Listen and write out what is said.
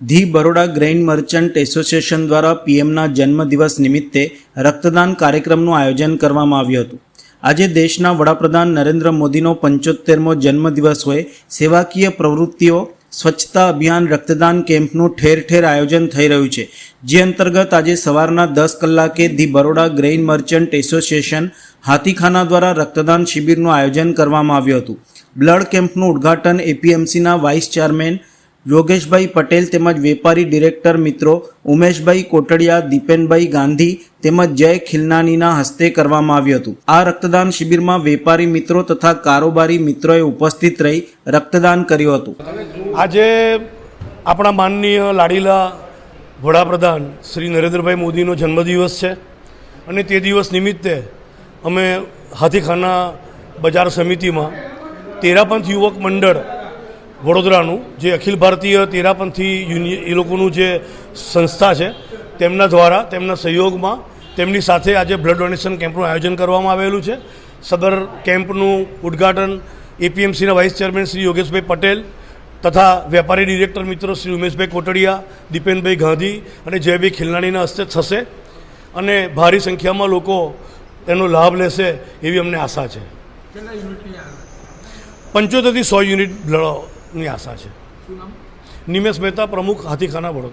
The Baroda grain merchant association દ્વારા પીએમના જન્મદિવસ નિમિત્તે રક્તદાન કાર્યક્રમનું આયોજન કરવામાં આવ્યું હતું. આજે દેશના વડાપ્રધાન નરેન્દ્ર મોદીનો પંચોતેરમો જન્મદિવસ હોય, સેવાકીય પ્રવૃત્તિઓ, સ્વચ્છતા અભિયાન, રક્તદાન કેમ્પનું ઠેર ઠેર આયોજન થઈ રહ્યું છે. જે અંતર્ગત આજે સવારના દસ કલાકે the Baroda grain merchant association Hathikhana દ્વારા રક્તદાન શિબિરનું આયોજન કરવામાં આવ્યું હતું. બ્લડ કેમ્પનું ઉદ્ઘાટન એપીએમસીના વાઇસ ચેરમેન યોગેશભાઈ પટેલ તેમજ વેપારી ડિરેક્ટર મિત્રો ઉમેશભાઈ કોટડિયા, દીપેનભાઈ ગાંધી તેમજ જય ખિલનાનીના હસ્તે કરવામાં આવ્યું હતું. આ રક્તદાન શિબિરમાં વેપારી મિત્રો તથા કારોબારી મિત્રોએ ઉપસ્થિત રહી રક્તદાન કર્યું હતું. આજે આપણા માનનીય લાડીલા વડાપ્રધાન શ્રી નરેન્દ્રભાઈ મોદીનો જન્મદિવસ છે અને તે દિવસ નિમિત્તે અમે હાથીખાના બજાર સમિતિમાં તેરાપંથ યુવક મંડળ વડોદરાનું જે અખિલ ભારતીય તેરાપંથી યુનિ, એ લોકોનું જે સંસ્થા છે, તેમના દ્વારા, તેમના સહયોગમાં તેમની સાથે આજે બ્લડ ડોનેશન કેમ્પનું આયોજન કરવામાં આવેલું છે. સદર કેમ્પનું ઉદ્ઘાટન એપીએમસીના વાઇસ ચેરમેન શ્રી યોગેશભાઈ પટેલ તથા વેપારી ડિરેક્ટર મિત્રો શ્રી ઉમેશભાઈ કોટડિયા, દીપેનભાઈ ગાંધી અને જયભાઈ ખિલનાણીના હસ્તે થશે અને ભારી સંખ્યામાં લોકો એનો લાભ લેશે એવી અમને આશા છે. પંચોતેરથી સો યુનિટ બ્લડની આશા છે. નિમેશ મહેતા પ્રમુખ હાથીખાના વડોદરા.